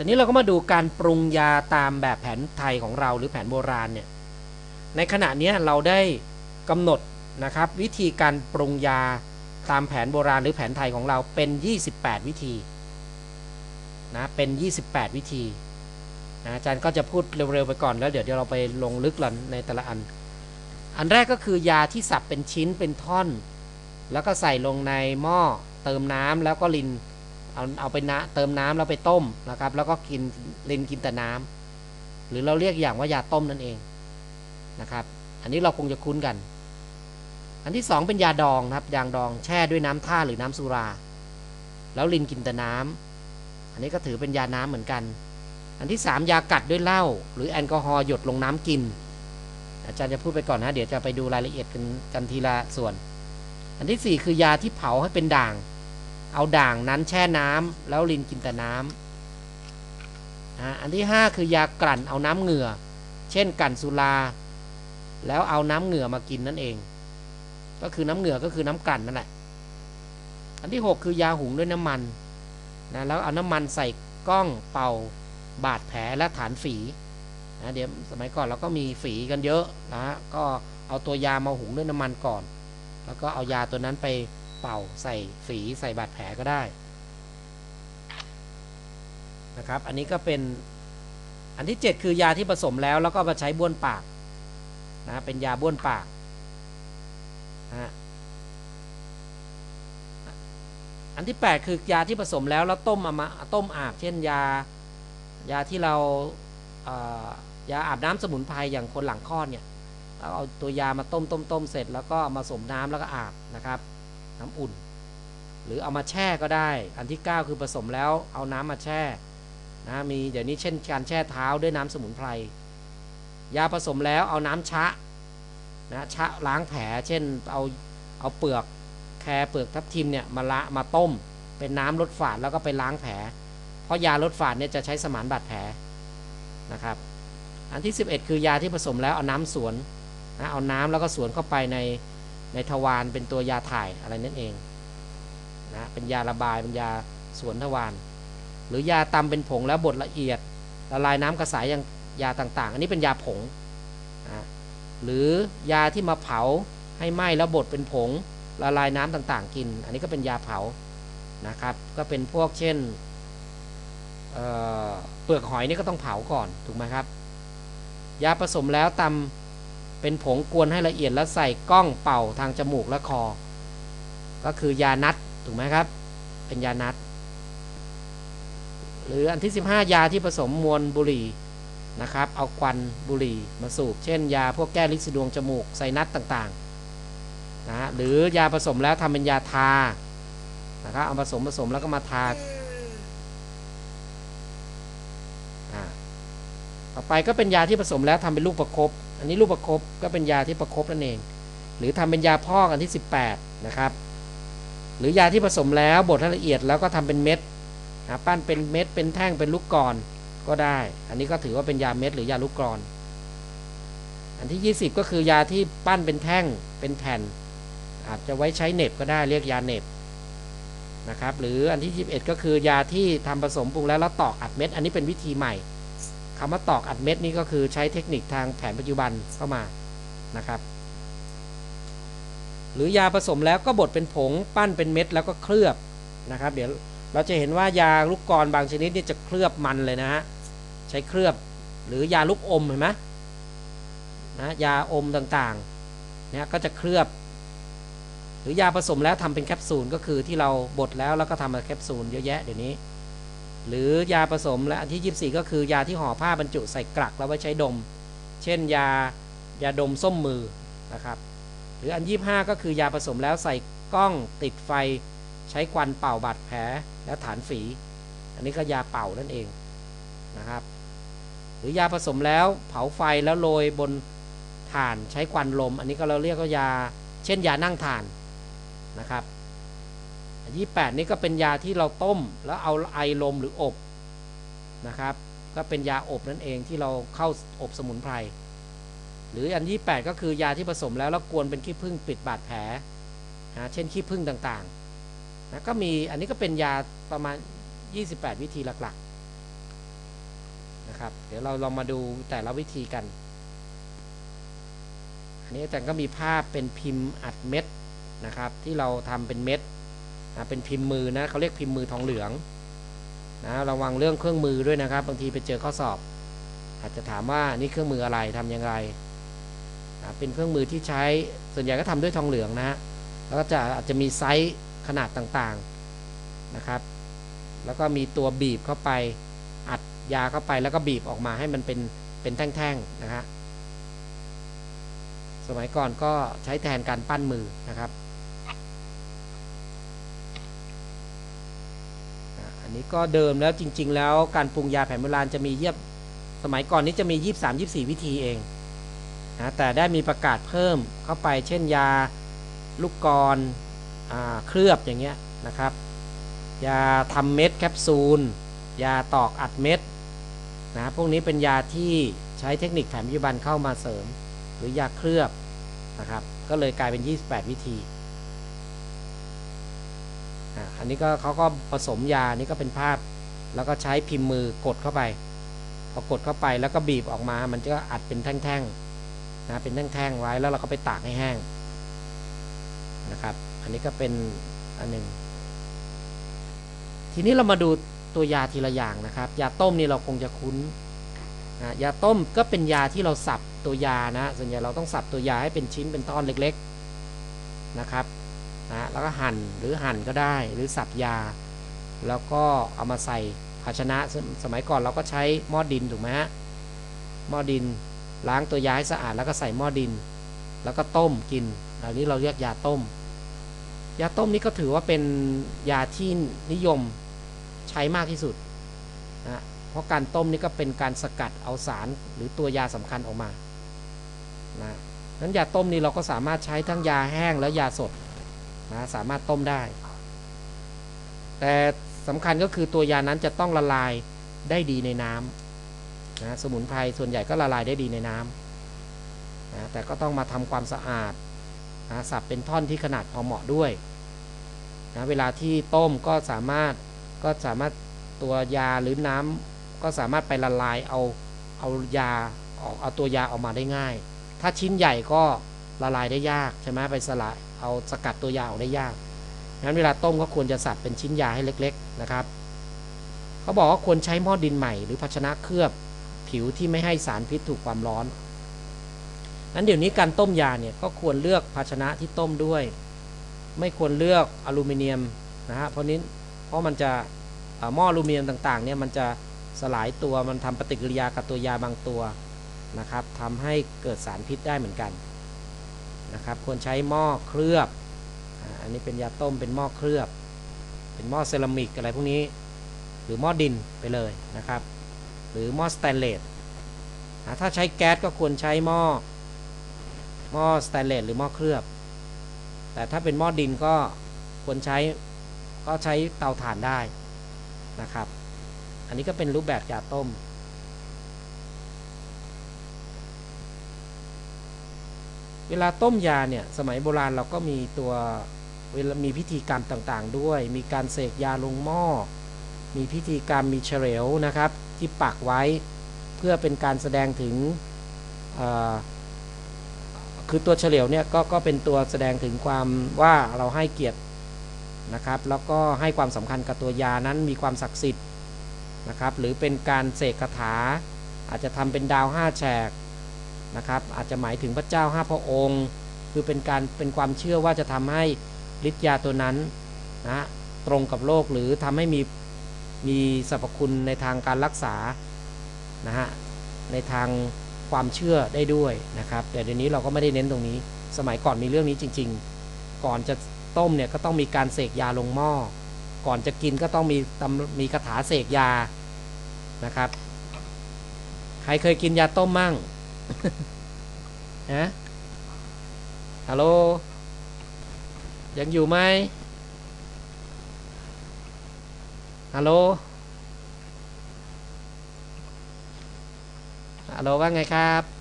ทีนี้เราก็มาดูการปรุงยาตามแบบแผนไทยของเราหรือแผนโบราณเนี่ย ในขณะนี้เราได้กำหนดนะครับวิธีการปรุงยาตามแผนโบราณหรือแผนไทยของเราเป็น 28 วิธีนะเป็น 28 วิธีนะอาจารย์ก็จะพูดเร็วๆไปก่อนแล้วเดี๋ยวเราไปลงลึกลันในแต่ละอัน อันแรกก็คือยาที่สับเป็นชิ้นเป็นท่อน แล้วก็ใส่ลงในหม้อเติมน้ำแล้วก็ลิน เอาเอาไปนะเติมน้ำแล้วไปต้มนะครับ แล้วก็กินลินกินแต่น้ำหรือเราเรียกอย่างว่ายาต้มนั่นเองนะครับ อันนี้เราคงจะคุ้นกัน อันที่สองเป็นยาดองครับยางดองแช่ด้วยน้ำท่าหรือน้ำสุรา แล้วลินกินแต่น้ำอันนี้ก็ถือเป็นยาน้ำเหมือนกัน อันที่สามยากัดด้วยเหล้าหรือแอลกอฮอล์หยดลงน้ำกิน อาจารย์จะพูดไปก่อนนะเดี๋ยวจะไปดูรายละเอียดกันกันทีละส่วน อันที่สี่คือยาที่เผาให้เป็นด่าง เอาด่างนั้นแช่น้ำแล้วลินกินแต่น้ำอันที่ห้าคือยากลั่นเอาน้ำเหงื่อ เช่นกลั่นสุรา แล้วเอาน้ำเหงื่อมากินนั่นเอง ก็คือน้ำเหงื่อก็คือน้ำกลั่นนั่นแหละ อันที่หกคือยาหุงด้วยน้ำมันนะแล้วเอาน้ำมันใส่ก้องเป่าบาดแผลและฐานฝีนะเดี๋ยวสมัยก่อนเราก็มีฝีกันเยอะนะก็เอาตัวยามาหุงด้วยน้ำมันก่อน แล้วก็เอายาตัวนั้นไป เป่าใส่ฝีใส่บาดแผลก็ได้นะครับ อันนี้ก็เป็นอันที่ 7 คือยาที่ผสมแล้วแล้วก็มาใช้บ้วนปากนะเป็นยาบ้วนปากนะอันที่ 8 คือยาที่ผสมแล้วแล้วต้มมาต้มอาบ เช่นยายาที่เรายาอาบน้ำสมุนไพรอย่างคนหลังคลอดเนี่ยเราเอาตัวยามาต้มต้มต้มเสร็จ แล้วก็มาสมน้ำแล้วก็อาบนะครับ น้ำอุ่น หรือเอามาแช่ก็ได้ อันที่ 9 คือผสมแล้วเอาน้ำมาแช่นะมีเดี๋ยวนี้เช่นการแช่เท้าด้วยน้ำสมุนไพรยาผสมแล้วเอาน้ำชะนะชะล้างแผลเช่นเอาเอาเปลือกแครเปลือกทับทิมเนี่ยมาละมาต้ม เป็นน้ำลดฝาดแล้วก็ไปล้างแผล เพราะยาลดฝาดเนี่ยจะใช้สมานบาดแผลนะครับ อันที่ 11 คือยาที่ผสมแล้วเอาน้ำสวนนะเอาน้ำแล้วก็สวนเข้าไปใน ในทวารเป็นตัวยาถ่ายอะไรนั่นเองนะเป็นยาระบายเป็นยาสวนทวารหรือยาตำเป็นผงแล้วบดละเอียดละลายน้ำกระสายอย่างยาต่างๆ อันนี้เป็นยาผงนะหรือยาที่มาเผาให้ไหม้แล้วบดเป็นผงละลายน้ำต่างๆ กิน อันนี้ก็เป็นยาเผานะครับ ก็เป็นพวกเช่นเเปลือกหอยนี่ก็ต้องเผาก่อนถูกไหมครับ ยาผสมแล้วตำ เป็นผงกวนให้ละเอียดแล้วใส่กล้องเป่าทางจมูกและคอ ก็คือยานัดถูกไหมครับ เป็นยานัด หรืออันที่ 15 ยาที่ผสมมวลบุหรี่นะครับ เอาควันบุหรี่มาสูบ เช่น ยาพวกแก้ลิดดวงจมูกไซนัสต่างๆนะหรือยาผสมแล้วทำเป็นยาทานะครับเอาผสมผสมแล้วก็มาทาต่อไปก็เป็นยาที่ผสมแล้วทำเป็นลูกประครบ อันนี้ลูกประครบก็เป็นยาที่ประครบนั่นเอง หรือทำเป็นยาพอกอันที่ 18 นะครับ หรือยาที่ผสมแล้วบดให้ละเอียดแล้วก็ทำเป็นเม็ดนะปั้นเป็นเม็ดเป็นแท่งเป็นลูกกรอนก็ได้ อันนี้ก็ถือว่าเป็นยาเม็ดหรือยาลูกกรอน อันที่ 20 ก็คือยาที่ปั้นเป็นแท่งเป็นแผ่น อาจจะไว้ใช้เน็บก็ได้เรียกยาเน็บนะครับ หรืออันที่ 21 ก็คือยาที่ทำผสมปรุงแล้วแล้วตอกอัดเม็ด อันนี้เป็นวิธีใหม่ คำว่าตอกอัดเม็ดนี่ก็คือใช้เทคนิคทางแผนปัจจุบันเข้ามานะครับ หรือยาผสมแล้วก็บดเป็นผงปั้นเป็นเม็ดแล้วก็เคลือบนะครับ เดี๋ยวเราจะเห็นว่ายาลูกกรบางชนิดนี่จะเคลือบมันเลยนะฮะใช้เคลือบหรือยาลูกอมเห็นไหมนะยาอมต่างๆเนี่ยก็จะเคลือบ หรือยาผสมแล้วทำเป็นแคปซูลก็คือที่เราบดแล้วแล้วก็ทำเป็นแคปซูลเยอะแยะเดี๋ยวนี้ หรือยาผสมและอันที่ 24 ก็คือยาที่ห่อผ้าบรรจุใส่กลักแล้วไว้ใช้ดม เช่นยายาดมส้มมือนะครับหรืออัน 25 ก็คือยาผสมแล้วใส่กล้องติดไฟใช้ควันเป่าบาดแผลและฐานฝี อันนี้ก็ยาเป่านั่นเองนะครับ หรือยาผสมแล้วเผาไฟแล้วโรยบนถ่านใช้ควันลม อันนี้ก็เราเรียกว่ายา เช่นยานั่งถ่านนะครับ 28 นี่ก็เป็นยาที่เราต้ม แล้วเอาไอลมหรืออบนะครับ ก็เป็นยาอบนั่นเองที่เราเข้าอบสมุนไพร หรืออันที่8ก็คือยาที่ผสมแล้วแล้วกวนเป็นขี้ผึ้งปิดบาดแผลนะเช่นขี้ผึ้งต่างๆนะก็มีอันนี้ก็เป็นยาประมาณ 28 วิธีหลักๆนะครับ เดี๋ยวเราลองมาดูแต่ละวิธีกัน อันนี้อาจารย์ก็มีภาพเป็นพิมพ์อัดเม็ดนะครับ ที่เราทำเป็นเม็ด นะเป็นพิมพ์มือนะเขาเรียกพิมพ์มือทองเหลืองนะระวังเรื่องเครื่องมือด้วยนะครับ บางทีไปเจอข้อสอบ อาจจะถามว่านี่เครื่องมืออะไรทำยังไงนะเป็นเครื่องมือที่ใช้ส่วนใหญ่ก็ทำด้วยทองเหลืองนะฮะแล้วก็จะอาจจะมีไซส์ขนาดต่างๆนะครับ แล้วก็มีตัวบีบเข้าไปอัดยาเข้าไปแล้วก็บีบออกมาให้มันเป็นเป็นแท่งๆนะฮะสมัยก่อนก็ใช้แทนการปั้นมือนะครับอะอั นี้ก็เดิมแล้วจริง ๆ แล้วการปรุงยาแผนโบราณจะมีเยียบสมัยก่อนนี้จะมี 23 24 วิธีเองนะแต่ได้มีประกาศเพิ่มเข้าไปเช่นยาลูกกราเคลือบอย่างเงี้ยนะครับ ยาทำเม็ดแคปซูล ยาตอกอัดเม็ดนะพวกนี้เป็นยาที่ใช้เทคนิคแผนปัจจุบันเข้ามาเสริม หรือยาเคลือบนะครับก็เลยกลายเป็น 28 วิธี อันนี้ก็เขาก็ผสมยานี่ก็เป็นภาพ แล้วก็ใช้พิมพ์มือกดเข้าไป พอกดเข้าไปแล้วก็บีบออกมา มันก็อัดเป็นแท่งๆนะเป็นแท่งๆไว้แล้วเราก็ไปตากให้แห้งนะครับ อันนี้ก็เป็นอันหนึ่งทีนี้เรามาดูตัวยาทีละอย่างนะครับ ยาต้มนี่เราคงจะคุ้นนะยาต้มก็เป็นยาที่เราสับตัวยานะ ส่วนใหญ่เราต้องสับตัวยาให้เป็นชิ้นเป็นตอนเล็ก ๆนะครับ นะแล้วก็หั่นหรือหั่นก็ได้หรือสับยา แล้วก็เอามาใส่ภาชนะสสมัยก่อนเราก็ใช้หม้อดินถูกไหมฮะหม้อดินล้างตัวยาให้สะอาดแล้วก็ใส่หม้อดิน แล้วก็ต้มกินเหล่านี้เราเรียกยาต้ม ยาต้มนี่ก็ถือว่าเป็นยาที่นิยมใช้มากที่สุดนะเพราะการต้มนี่ก็เป็นการสกัดเอาสารหรือตัวยาสำคัญออกมานะนั้นยาต้มนี่เราก็สามารถใช้ทั้งยาแห้งและยาสด นะสามารถต้มได้ แต่สำคัญก็คือตัวยานั้นจะต้องละลายได้ดีในน้ำนะสมุนไพรส่วนใหญ่ก็ละลายได้ดีในน้ำนะแต่ก็ต้องมาทำความสะอาดนะสับเป็นท่อนที่ขนาดพอเหมาะด้วยนะเวลาที่ต้มก็สามารถก็สามารถตัวยาหรือน้ำก็สามารถไปละลายเอาเอายาออกเอาตัวยาออกมาได้ง่าย ถ้าชิ้นใหญ่ก็ละลายได้ยากใช่ไหมไปสลาย เอาสกัดตัวยาออกได้ยากงั้นเวลาต้มก็ควรจะสับเป็นชิ้นยาให้เล็ก ๆนะครับ เขาบอกว่าควรใช้หม้อดินใหม่หรือภาชนะเคลือบผิวที่ไม่ให้สารพิษถูกความร้อน นั้นเดี๋ยวนี้การต้มยาเนี่ยก็ควรเลือกภาชนะที่ต้มด้วย ไม่ควรเลือกอลูมิเนียมนะฮะ เพราะนี้เพราะมันจะหม้ออลูมิเนียมต่างๆเนี่ยมันจะสลายตัวมันทำปฏิกิริยากับตัวยาบางตัวนะครับทำให้เกิดสารพิษได้เหมือนกัน นะครับควรใช้หม้อเคลือบอันนี้เป็นยาต้มเป็นหม้อเคลือบ เป็นหม้อเซรามิกอะไรพวกนี้ หรือหม้อดินไปเลยนะครับ หรือหม้อสแตนเลสถ้าใช้แก๊สก็ควรใช้หม้อหม้อสแตนเลสหรือหม้อเคลือบ แต่ถ้าเป็นหม้อดินก็ควรใช้ก็ใช้เตาถ่านได้นะครับ อันนี้ก็เป็นรูปแบบยาต้ม เวลาต้มยาเนี่ยสมัยโบราณเราก็มีตัวเวลามีพิธีกรรมต่างๆ ด้วย มีการเสกยาลงหม้อ มีพิธีกรรมมีเฉลวนะครับ ที่ปักไว้เพื่อเป็นการแสดงถึงคือตัวเฉลียวเนี่ยก็ก็เป็นตัวแสดงถึงความว่าเราให้เกียรตินะครับ แล้วก็ให้ความสำคัญกับตัวยานั้นมีความศักดิ์สิทธิ์นะครับ หรือเป็นการเสกคาถาอาจจะทำเป็นดาวห้าแฉก นะครับ อาจจะหมายถึงพระเจ้าห้าพระองค์ คือเป็นการเป็นความเชื่อว่าจะทำให้ฤทธิ์ยาตัวนั้นนะตรงกับโลกหรือทำให้มีมีสรรพคุณในทางการรักษานะฮะในทางความเชื่อได้ด้วยนะครับ แต่เดี๋ยวนี้เราก็ไม่ได้เน้นตรงนี้ สมัยก่อนมีเรื่องนี้จริง ๆ ก่อนจะต้มเนี่ยก็ต้องมีการเสกยาลงหม้อ ก่อนจะกินก็ต้องมีตำมีคาถาเสกยานะครับ ใครเคยกินยาต้มมั่ง ฮะฮัลโหลยังอยู่ไหมฮัลโหลฮัลโหลว่าไงครับ